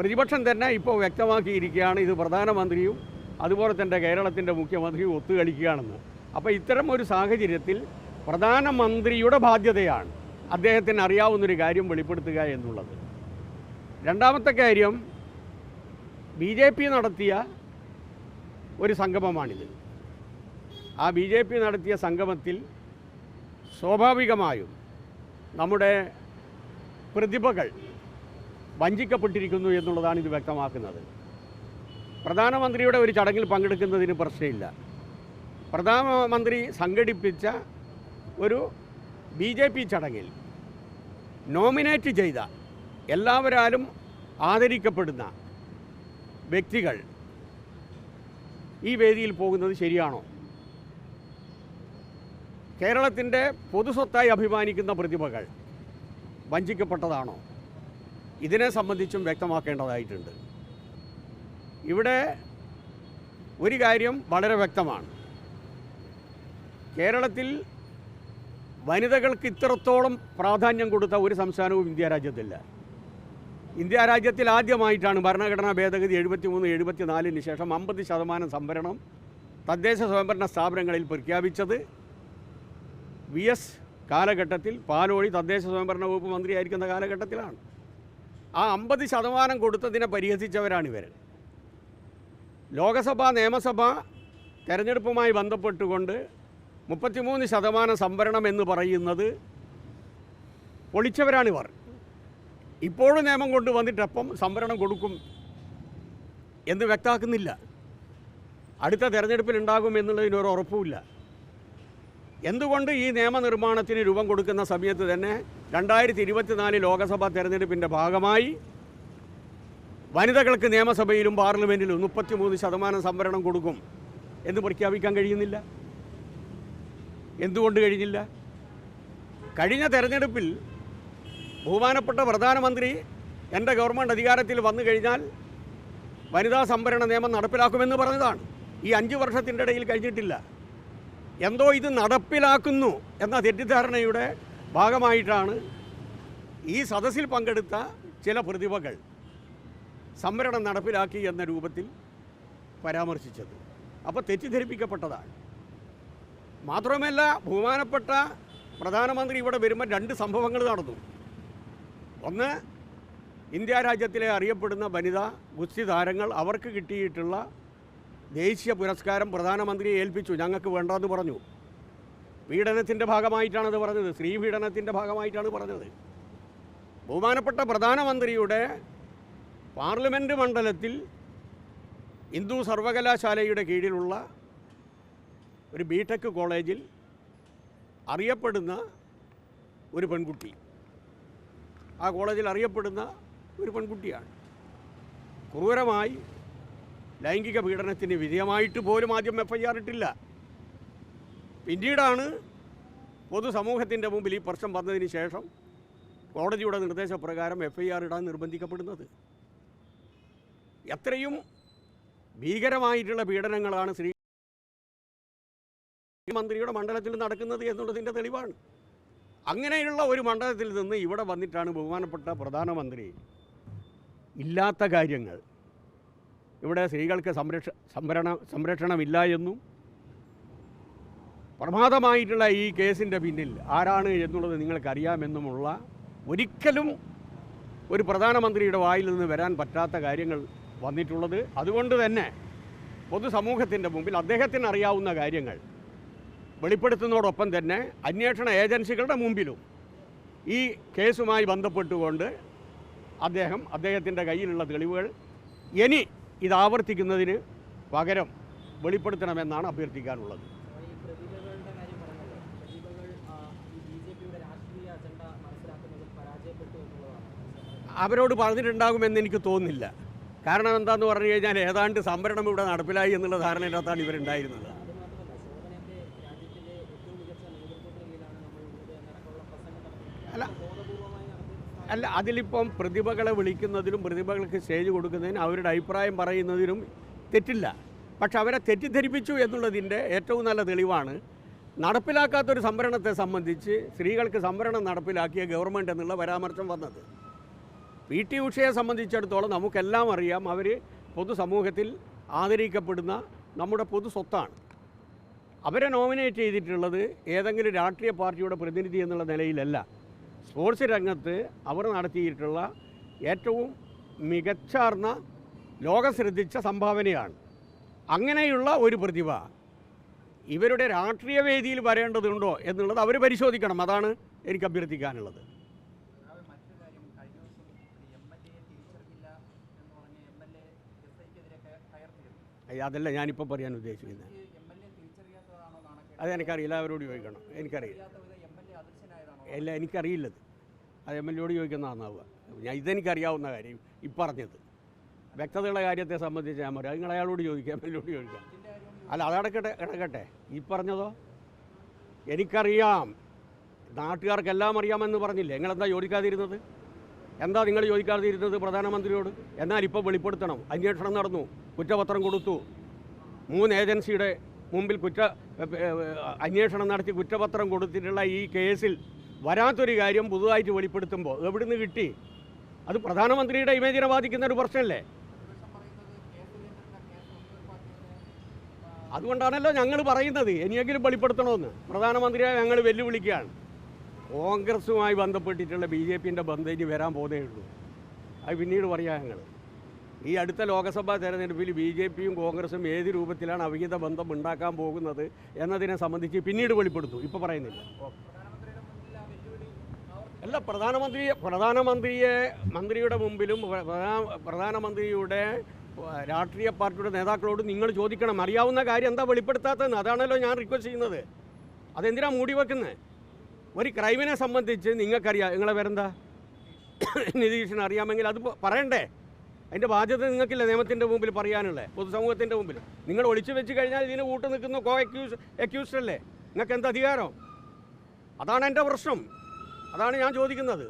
പ്രതിപക്ഷം തന്നെ ഇപ്പോൾ വ്യക്തമാക്കിയിരിക്കുകയാണ് ഇത് പ്രധാനമന്ത്രിയും അതുപോലെ തന്നെ കേരളത്തിന്റെ മുഖ്യമന്ത്രിയും ഒത്തുകളിക്കുകയാണെന്ന്. അപ്പോൾ ഇത്തരം ഒരു സാഹചര്യത്തിൽ പ്രധാനമന്ത്രിയുടെ ബാധ്യതയാണ് അദ്ദേഹത്തിന് അറിയാവുന്നൊരു കാര്യം വെളിപ്പെടുത്തുക എന്നുള്ളത്. രണ്ടാമത്തെ കാര്യം ബി ജെ പി നടത്തിയ ഒരു സംഗമമാണിത്. ആ ബി ജെ പി നടത്തിയ സംഗമത്തിൽ സ്വാഭാവികമായും നമ്മുടെ പ്രതിഭകൾ വഞ്ചിക്കപ്പെട്ടിരിക്കുന്നു എന്നുള്ളതാണ് ഇത് വ്യക്തമാക്കുന്നത്. പ്രധാനമന്ത്രിയുടെ ഒരു ചടങ്ങിൽ പങ്കെടുക്കുന്നതിന് പ്രശ്നമില്ല. പ്രധാനമന്ത്രി സംഘടിപ്പിച്ച ഒരു ബി ജെ പി ചടങ്ങിൽ നോമിനേറ്റ് ചെയ്ത എല്ലാവരാലും ആദരിക്കപ്പെടുന്ന വ്യക്തികൾ ഈ വേദിയിൽ പോകുന്നത് ശരിയാണോ? കേരളത്തിന്റെ പൊതുസ്വത്തായി അഭിമാനിക്കുന്ന പ്രതിഭകൾ വഞ്ചിക്കപ്പെട്ടതാണോ? ഇതിനെ സംബന്ധിച്ചും വ്യക്തമാക്കേണ്ടതായിട്ടുണ്ട്. ഇവിടെ ഒരു കാര്യം വളരെ വ്യക്തമാണ്. കേരളത്തിൽ വനിതകൾക്ക് ഇത്രത്തോളം പ്രാധാന്യം കൊടുത്ത ഒരു സംസ്ഥാനവും ഇന്ത്യ രാജ്യത്തില്ല. ഇന്ത്യ രാജ്യത്തിൽ ആദ്യമായിട്ടാണ് ഭരണഘടനാ ഭേദഗതി എഴുപത്തി മൂന്ന് എഴുപത്തി നാലിന് ശേഷം അമ്പത് ശതമാനം സംവരണം തദ്ദേശ സ്വയംഭരണ സ്ഥാപനങ്ങളിൽ പ്രഖ്യാപിച്ചത്. വി എസ് കാലഘട്ടത്തിൽ പാലോഴി തദ്ദേശ സ്വയംഭരണ വകുപ്പ് മന്ത്രിയായിരിക്കുന്ന കാലഘട്ടത്തിലാണ്. ആ അമ്പത് ശതമാനം കൊടുത്തതിനെ പരിഹസിച്ചവരാണിവർ ലോകസഭ നിയമസഭ തെരഞ്ഞെടുപ്പുമായി ബന്ധപ്പെട്ടുകൊണ്ട് മുപ്പത്തിമൂന്ന് ശതമാനം സംവരണം എന്ന് പറയുന്നത് പൊളിച്ചവരാണിവർ ഇപ്പോഴും നിയമം കൊണ്ടുവന്നിട്ടപ്പം സംവരണം കൊടുക്കും എന്ന് വ്യക്തമാക്കുന്നില്ല. അടുത്ത തെരഞ്ഞെടുപ്പിൽ ഉണ്ടാകും എന്നുള്ളതിനൊരു ഉറപ്പുമില്ല. എന്തുകൊണ്ട് ഈ നിയമനിർമ്മാണത്തിന് രൂപം കൊടുക്കുന്ന സമയത്ത് തന്നെ രണ്ടായിരത്തി ഇരുപത്തിനാല് ലോക്സഭാ തെരഞ്ഞെടുപ്പിന്റെ ഭാഗമായി വനിതകൾക്ക് നിയമസഭയിലും പാർലമെന്റിലും മുപ്പത്തിമൂന്ന് ശതമാനം സംവരണം കൊടുക്കും എന്ന് പ്രഖ്യാപിക്കാൻ കഴിയുന്നില്ല. എന്തുകൊണ്ട് കഴിഞ്ഞില്ല? കഴിഞ്ഞ തെരഞ്ഞെടുപ്പിൽ ബഹുമാനപ്പെട്ട പ്രധാനമന്ത്രി എന്റെ ഗവൺമെന്റ് അധികാരത്തിൽ വന്നു കഴിഞ്ഞാൽ വനിതാ സംവരണ നിയമം നടപ്പിലാക്കുമെന്ന് പറഞ്ഞതാണ്. ഈ അഞ്ച് വർഷത്തിന്റെ ഇടയിൽ കഴിഞ്ഞിട്ടില്ല. എന്തോ ഇത് നടപ്പിലാക്കുന്നു എന്ന തെറ്റിദ്ധാരണയുടെ ഭാഗമായിട്ടാണ് ഈ സദസ്സിൽ പങ്കെടുത്ത ചില പ്രതിഭകൾ സംവരണം നടപ്പിലാക്കി എന്ന രൂപത്തിൽ പരാമർശിച്ചത്. അപ്പോൾ തെറ്റിദ്ധരിപ്പിക്കപ്പെട്ടതാണ്. മാത്രമല്ല ബഹുമാനപ്പെട്ട പ്രധാനമന്ത്രി ഇവിടെ വരുമ്പോൾ രണ്ട് സംഭവങ്ങൾ നടന്നു. ഒന്ന് ഇന്ത്യ രാജ്യത്തിലെ അറിയപ്പെടുന്ന വനിതാ ഗുസ്തി താരങ്ങൾ അവർക്ക് കിട്ടിയിട്ടുള്ള ദേശീയ പുരസ്കാരം പ്രധാനമന്ത്രിയെ ഏൽപ്പിച്ചു. ഞങ്ങൾക്ക് വേണ്ടെന്ന് പറഞ്ഞു. പീഡനത്തിന്റെ ഭാഗമായിട്ടാണത് പറഞ്ഞത്. സ്ത്രീ പീഡനത്തിന്റെ ഭാഗമായിട്ടാണ് പറഞ്ഞത്. ബഹുമാനപ്പെട്ട പ്രധാനമന്ത്രിയുടെ പാർലമെന്റ് മണ്ഡലത്തിൽ ഹിന്ദു സർവകലാശാലയുടെ കീഴിലുള്ള ഒരു ബി ടെക് കോളേജിൽ അറിയപ്പെടുന്ന ഒരു പെൺകുട്ടി. ആ കോളേജിൽ അറിയപ്പെടുന്ന ഒരു പെൺകുട്ടിയാണ്. ക്രൂരമായി ലൈംഗിക പീഡനത്തിന് വിധേയമായിട്ട് പോലും ആദ്യം എഫ് ഐ ആർ ഇട്ടില്ല. പിന്നീടാണ് പൊതുസമൂഹത്തിന്റെ മുമ്പിൽ ഈ പ്രശ്നം വന്നതിന് ശേഷം കോടതിയുടെ നിർദ്ദേശപ്രകാരം എഫ് ഐ ആർ ഇടാൻ നിർബന്ധിക്കപ്പെടുന്നത്. എത്രയും ഭീകരമായിട്ടുള്ള പീഡനങ്ങളാണ് ശ്രീ മന്ത്രിയുടെ മണ്ഡലത്തിൽ നടക്കുന്നത് എന്നുള്ളതിന്റെ തെളിവാണ്. അങ്ങനെയുള്ള ഒരു മണ്ഡലത്തിൽ നിന്ന് ഇവിടെ വന്നിട്ടാണ് ബഹുമാനപ്പെട്ട പ്രധാനമന്ത്രി ഇല്ലാത്ത കാര്യങ്ങൾ ഇവിടെ സ്ത്രീകൾക്ക് സംരക്ഷ സംവരണ സംരക്ഷണമില്ല എന്നും പ്രമാദമായിട്ടുള്ള ഈ കേസിന്റെ പിന്നിൽ ആരാണ് എന്നുള്ളത് നിങ്ങൾക്കറിയാമെന്നുമുള്ള ഒരിക്കലും ഒരു പ്രധാനമന്ത്രിയുടെ വായിൽ നിന്ന് വരാൻ പറ്റാത്ത കാര്യങ്ങൾ വന്നിട്ടുള്ളത്. അതുകൊണ്ട് തന്നെ പൊതുസമൂഹത്തിന്റെ മുമ്പിൽ അദ്ദേഹത്തിന് അറിയാവുന്ന കാര്യങ്ങൾ വെളിപ്പെടുത്തുന്നതോടൊപ്പം തന്നെ അന്വേഷണ ഏജൻസികളുടെ മുമ്പിലും ഈ കേസുമായി ബന്ധപ്പെട്ടുകൊണ്ട് അദ്ദേഹം അദ്ദേഹത്തിന്റെ കയ്യിലുള്ള തെളിവുകൾ ഇനി ഇത് ആവർത്തിക്കുന്നതിന് പകരം വെളിപ്പെടുത്തണമെന്നാണ് അഭ്യർത്ഥിക്കാനുള്ളത്. അവരോട് പറഞ്ഞിട്ടുണ്ടാകുമെന്ന് എനിക്ക് തോന്നുന്നില്ല. കാരണം എന്താന്ന് പറഞ്ഞു കഴിഞ്ഞാൽ ഏതാണ്ട് സംവരണം ഇവിടെ നടപ്പിലായി എന്നുള്ള ധാരണയിനകത്താണ് ഇവരുണ്ടായിരുന്നത്. അല്ല അതിലിപ്പം പ്രതിഭകളെ വിളിക്കുന്നതിലും പ്രതിഭകൾക്ക് സ്റ്റേജ് കൊടുക്കുന്നതിനും അവരുടെ അഭിപ്രായം പറയുന്നതിനും തെറ്റില്ല. പക്ഷെ അവരെ തെറ്റിദ്ധരിപ്പിച്ചു എന്നുള്ളതിന്റെ ഏറ്റവും നല്ല തെളിവാണ് നടപ്പിലാക്കാത്തൊരു സംവരണത്തെ സംബന്ധിച്ച് സ്ത്രീകൾക്ക് സംവരണം നടപ്പിലാക്കിയ ഗവൺമെന്റ് എന്നുള്ള പരാമർശം വന്നത്. പി. ടി. ഉഷയെ സംബന്ധിച്ചിടത്തോളം നമുക്കെല്ലാം അറിയാം അവർ പൊതുസമൂഹത്തിൽ ആദരിക്കപ്പെടുന്ന നമ്മുടെ പൊതു സ്വത്താണ്. അവരെ നോമിനേറ്റ് ചെയ്തിട്ടുള്ളത് ഏതെങ്കിലും രാഷ്ട്രീയ പാർട്ടിയുടെ പ്രതിനിധി എന്നുള്ള നിലയിലല്ല. സ്പോർട്സ് രംഗത്ത് അവർ നടത്തിയിട്ടുള്ള ഏറ്റവും മികച്ചാർന്ന ലോകം ശ്രദ്ധിച്ച സംഭാവനയാണ്. അങ്ങനെയുള്ള ഒരു പ്രതിഭ ഇവരുടെ രാഷ്ട്രീയ വേദിയിൽ വരേണ്ടതുണ്ടോ എന്നുള്ളത് അവർ പരിശോധിക്കണം. അതാണ് എനിക്ക് അഭ്യർത്ഥിക്കാനുള്ളത്. അതല്ല ഞാനിപ്പോൾ പറയാൻ ഉദ്ദേശിക്കുന്നത്. അതെനിക്കറിയില്ല. അവരോട് ചോദിക്കണം? എനിക്കറിയില്ല അറിയാത്ത വിധം എം എൽ എ അല്ല എനിക്കറിയില്ലത്. അത് എം എൽ എയോട് ചോദിക്കുന്നതാണാവുക ഞാൻ ഇതെനിക്കറിയാവുന്ന കാര്യം ഈ പറഞ്ഞത് വ്യക്തതയുള്ള കാര്യത്തെ സംബന്ധിച്ച് ഞാൻ പറയാം. നിങ്ങൾ അയാളോട് ചോദിക്കാം എം എൽ എയോട് ചോദിക്കാം അല്ല അതടക്കട്ടെ കിടക്കട്ടെ ഈ പറഞ്ഞതോ? എനിക്കറിയാം. നാട്ടുകാർക്കെല്ലാം അറിയാമെന്ന് പറഞ്ഞില്ലേ? നിങ്ങളെന്താ ചോദിക്കാതിരുന്നത്? എന്താ നിങ്ങൾ ചോദിക്കാതിരുന്നത് പ്രധാനമന്ത്രിയോട്? എന്നാൽ ഇപ്പോൾ വെളിപ്പെടുത്തണം. അന്വേഷണം നടന്നു. കുറ്റപത്രം കൊടുത്തു. മൂന്ന് ഏജൻസിയുടെ മുമ്പിൽ കുറ്റ അന്വേഷണം നടത്തി കുറ്റപത്രം കൊടുത്തിട്ടുള്ള ഈ കേസിൽ വരാത്തൊരു കാര്യം പുതുതായിട്ട് വെളിപ്പെടുത്തുമ്പോൾ എവിടുന്ന് കിട്ടി? അത് പ്രധാനമന്ത്രിയുടെ ഇമേജിനെ ബാധിക്കുന്ന ഒരു പ്രശ്നമല്ലേ? അതുകൊണ്ടാണല്ലോ ഞങ്ങൾ പറയുന്നത്. ഇനിയെങ്കിലും വെളിപ്പെടുത്തണമെന്ന്. പ്രധാനമന്ത്രിയെ ഞങ്ങൾ വെല്ലുവിളിക്കുകയാണ്. കോൺഗ്രസുമായി ബന്ധപ്പെട്ടിട്ടുള്ള ബി ജെ പിന്റെ ബന്ധം ഇനി വരാൻ പോകുന്നേ ഉള്ളൂ. അത് പിന്നീട് പറയാം ഞങ്ങൾ ഈ അടുത്ത ലോക്സഭാ തെരഞ്ഞെടുപ്പിൽ ബി ജെ പിയും കോൺഗ്രസും ഏത് രൂപത്തിലാണ് അവിഹിത ബന്ധം ഉണ്ടാക്കാൻ പോകുന്നത് എന്നതിനെ സംബന്ധിച്ച് പിന്നീട് വെളിപ്പെടുത്തും. ഇപ്പോൾ പറയുന്നില്ല. അല്ല പ്രധാനമന്ത്രി പ്രധാനമന്ത്രിയെ മന്ത്രിയുടെ മുമ്പിലും പ്രധാനമന്ത്രിയുടെ രാഷ്ട്രീയ പാർട്ടിയുടെ നേതാക്കളോട് നിങ്ങൾ ചോദിക്കണം. അറിയാവുന്ന കാര്യം എന്താ വെളിപ്പെടുത്താത്തതെന്ന്? അതാണല്ലോ ഞാൻ റിക്വസ്റ്റ് ചെയ്യുന്നത്. അതെന്തിനാ മൂടി വെക്കുന്നത് ഒരു ക്രൈമിനെ സംബന്ധിച്ച് നിങ്ങൾക്കറിയാം നിങ്ങളെ പേരെന്താ? നിതീഷിന് അറിയാമെങ്കിൽ അത് പറയണ്ടേ? അതിന്റെ ബാധ്യത നിങ്ങൾക്കില്ല നിയമത്തിന്റെ മുമ്പിൽ പറയാനുള്ളത് പൊതുസമൂഹത്തിന്റെ മുമ്പിൽ. നിങ്ങൾ ഒളിച്ചു വെച്ച് കഴിഞ്ഞാൽ ഇതിന് കൂട്ട് നിൽക്കുന്ന കോ അക്യൂസ് അക്യൂസ്ഡ് അല്ലേ? നിങ്ങൾക്ക് എന്ത് അധികാരം? അതാണ് എന്റെ പ്രശ്നം. അതാണ് ഞാൻ ചോദിക്കുന്നത്.